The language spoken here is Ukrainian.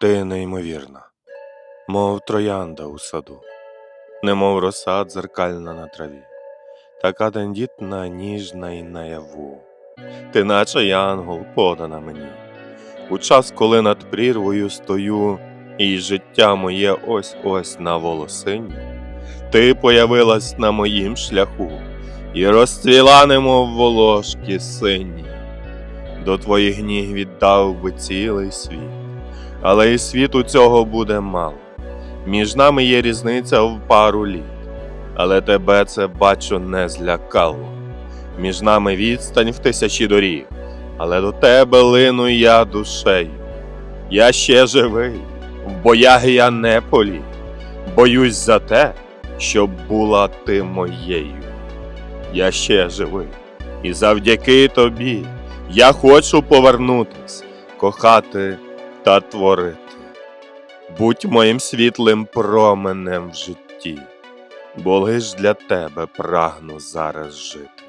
Ти неймовірна, мов троянда у саду, немов роса дзеркальна на траві, така тендітна, ніжна і наяву. Ти наче янгол подана мені. У час, коли над прірвою стою, і життя моє ось ось на волосині, ти появилась на моїм шляху і розцвіла, немов волошки сині. До твоїх ніг віддав би цілий світ, але і світу цього буде мало. Між нами є різниця в пару літ, але тебе це бачу не злякало. Між нами відстань в тисячі доріг, але до тебе лину я душею. Я ще живий, в боях я не поліг, боюсь за те, щоб була ти моєю. Я ще живий, і завдяки тобі я хочу повернутись, кохати та творити. Будь моїм світлим променем в житті, бо лиш для тебе прагну зараз жити.